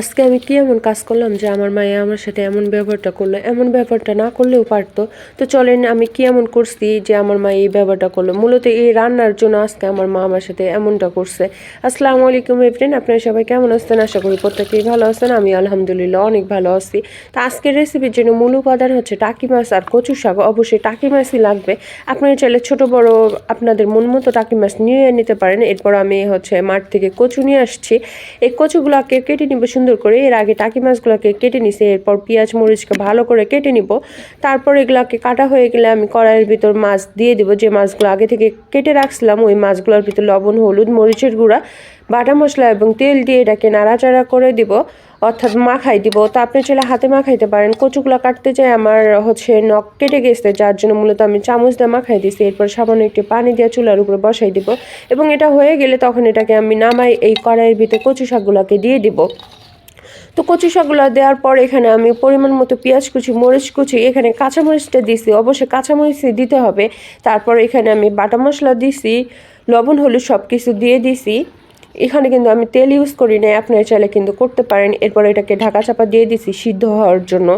আজকে আমি কি এমন কাজ করলাম যে আমার মায়ে আমার সাথে এমন ব্যবহারটা করল? এমন ব্যবহারটা না করলেও পারতো। তো চলেন আমি কি এমন করছি যে আমার মা এই ব্যবহারটা করল? মূলত এই রান্নার জন্য আজকে আমার মা আমার সাথে এমনটা করছে। আসসালামু আলাইকুম এভরিন আপনারা সবাই কেমন আছেন? আশা করি প্রত্যেকেই ভালো আছেন। আমি আলহামদুলিল্লাহ অনেক ভালো আছি। তো আজকের রেসিপির জন্য মূল উপাদান হচ্ছে টাকি মাছ আর কচু শাক। অবশ্যই টাকি মাছই লাগবে। আপনারা চাইলে ছোট, বড় আপনাদের মন মতো টাকি মাছ নিয়ে নিতে পারেন। এরপর আমি হচ্ছে মাঠ থেকে কচু নিয়ে আসছি। এই কচুগুলোকে কেটে নিব সুন্দর করে এর আগে টাকি মাছগুলোকে কেটে নিছি, এরপর পেঁয়াজ মরিচকে ভালো করে কেটে নিব। তারপর এগুলাকে কাটা হয়ে গেলে আমি কড়াইয়ের ভিতর মাছ দিয়ে দিব। যে মাছগুলো আগে থেকে কেটে রাখছিলাম, ওই মাছগুলোর ভিতর লবণ, হলুদ, মরিচের গুঁড়া, বাটা মশলা এবং তেল দিয়ে এটাকে নাড়াচাড়া করে দিব, অর্থাৎ মাখাই দিব। তো আপনি চাইলে হাতে মাখাইতে পারেন। কচুগুলো কাটতে চাই আমার হচ্ছে নখ কেটে গেছে, যার জন্য মূলত আমি চামচ দিয়ে মাখাই দিছি। এরপর সামান্য একটু পানি দিয়ে চুলার উপরে বসাই দিব। এবং এটা হয়ে গেলে তখন এটাকে আমি নামাই, এই কড়াইয়ের ভিতরে কচু শাকগুলোকে দিয়ে দিব। তো কচু শাকগুলো দেওয়ার পর এখানে আমি পরিমাণ মতো পেঁয়াজ কুচি, মরিচ কুচি, এখানে কাঁচামরিচটা দিছি। অবশ্যই কাঁচামরিচই দিতে হবে। তারপর এখানে আমি বাটা মশলা দিছি, লবণ, হলুদ সব কিছু দিয়ে দিছি। এখানে কিন্তু আমি তেল ইউজ করি নাই, আপনারা চাইলে কিন্তু করতে পারেন। এরপর এটাকে ঢাকা চাপা দিয়ে দিছি সিদ্ধ হওয়ার জন্য।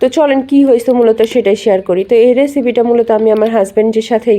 তো চলেন কি হয়েছে মূলত সেটাই শেয়ার করি। তো এই রেসিপিটা মূলত আমি আমার হাজব্যান্ডের সাথে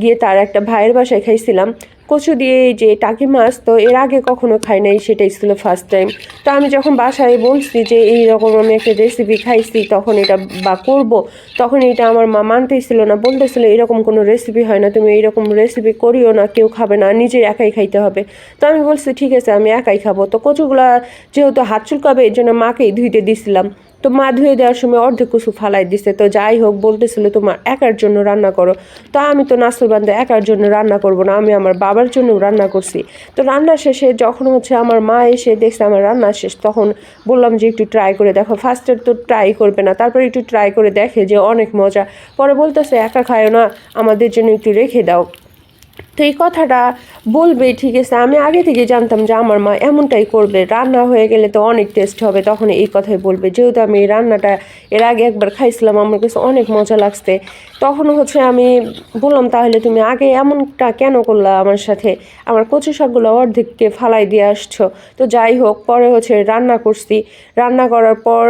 গিয়ে তার একটা ভাইয়ের বাসায় খাইছিলাম। কচু দিয়ে যে টাকি মাছ, তো এর আগে কখনো খাই নাই, সেটাই ছিল ফার্স্ট টাইম তো আমি যখন বাসায় বলছি যে এই রকম আমি একটা রেসিপি খাইছি, তখন এটা বা করব, তখন এটা আমার মা মানতেই ছিল না, বলতেছিল এরকম কোনো রেসিপি হয় না, তুমি এইরকম রেসিপি করিও না, কেউ খাবে না, নিজে একাই খাইতে হবে। তো আমি বলছি, ঠিক আছে, আমি একাই খাব। তো কচুগুলা যেহেতু হাত চুলকাবে এই জন্য মাকেই ধুইতে দিছিলাম। তো মা ধুয়ে দেওয়ার সময় অর্ধেক কুসু ফালাই দিছে। তো যাই হোক, বলতেছিল তোমার একার জন্য রান্না করো। তো আমি তো নাসর বান্ধে একার জন্য রান্না করব না, আমি আমার বাবার জন্য রান্না করছি। তো রান্না শেষে যখন হচ্ছে আমার মা এসে দেখছে আমার রান্না শেষ, তখন বললাম যে একটু ট্রাই করে দেখো। ফার্স্টে তো ট্রাই করবে না, তারপর একটু ট্রাই করে দেখে যে অনেক মজা। পরে বলতেছে, একা খায়ও না, আমাদের জন্য একটু রেখে দাও। তো এই কথাটা বলবে, ঠিক আছে, আমি আগে থেকে জানতাম যে আমার মা এমনটাই করবে। রান্না হয়ে গেলে তো অনেক টেস্ট হবে, তখন এই কথাই বলবে। যেহেতু আমি এই রান্নাটা এর আগে একবার খাইছিলাম, আমার কাছে অনেক মজা লাগছে। তখন হচ্ছে আমি বললাম, তাহলে তুমি আগে এমনটা কেন করলা আমার সাথে? আমার কচু শাকগুলো অর্ধেককে ফালাই দিয়ে আসছো। তো যাই হোক, পরে হচ্ছে রান্না করছি। রান্না করার পর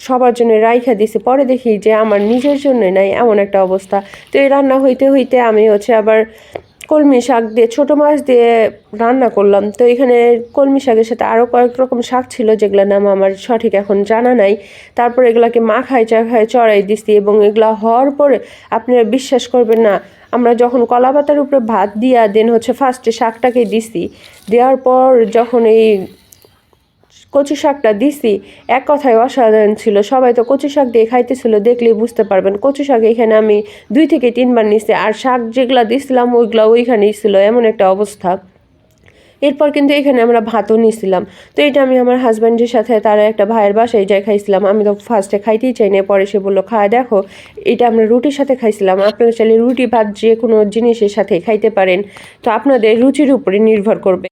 সবার জন্য রাইখা দিছি। পরে দেখি যে আমার নিজের জন্য নাই, এমন একটা অবস্থা। তো এই রান্না হইতে হইতে আমি হচ্ছে আবার কলমি শাক দিয়ে, ছোটো মাছ দিয়ে রান্না করলাম। তো এখানে কলমি শাকের সাথে আরও কয়েক রকম শাক ছিল, যেগুলোর নাম আমার সঠিক এখন জানা নাই। তারপর এগুলাকে মাখায়, চাখায় চড়াই দিছি এবং এগুলা হওয়ার পরে আপনারা বিশ্বাস করবেন না, আমরা যখন কলা পাতার উপরে ভাত দিয়া দেন হচ্ছে ফার্স্টে শাকটাকে দিছি, দেওয়ার পর যখন এই কচু শাকটা দিছি, এক কথায় অসাধারণ ছিল। সবাই তো কচু শাক দিয়ে খাইতেছিল, দেখলেই বুঝতে পারবেন। কচু শাক এখানে আমি দুই থেকে তিনবার নিছি, আর শাক যেগুলা দিছিলাম, ওইগুলো ওইখানেই ছিল, এমন একটা অবস্থা। এরপর কিন্তু এখানে আমরা ভাতও নিয়েছিলাম তো এটা আমি আমার হাজব্যান্ডের সাথে, তারা একটা ভাইয়ের বাসায় যাই খাইছিলাম। আমি তো ফার্স্টে খাইতেই চাই না পরে সে বলল খাওয়া দেখো, এটা আমরা রুটির সাথে খাইছিলাম। আপনারা চাইলে রুটি ভাত যে কোনো জিনিসের সাথে খাইতে পারেন। তো আপনাদের রুচির উপরে নির্ভর করবে।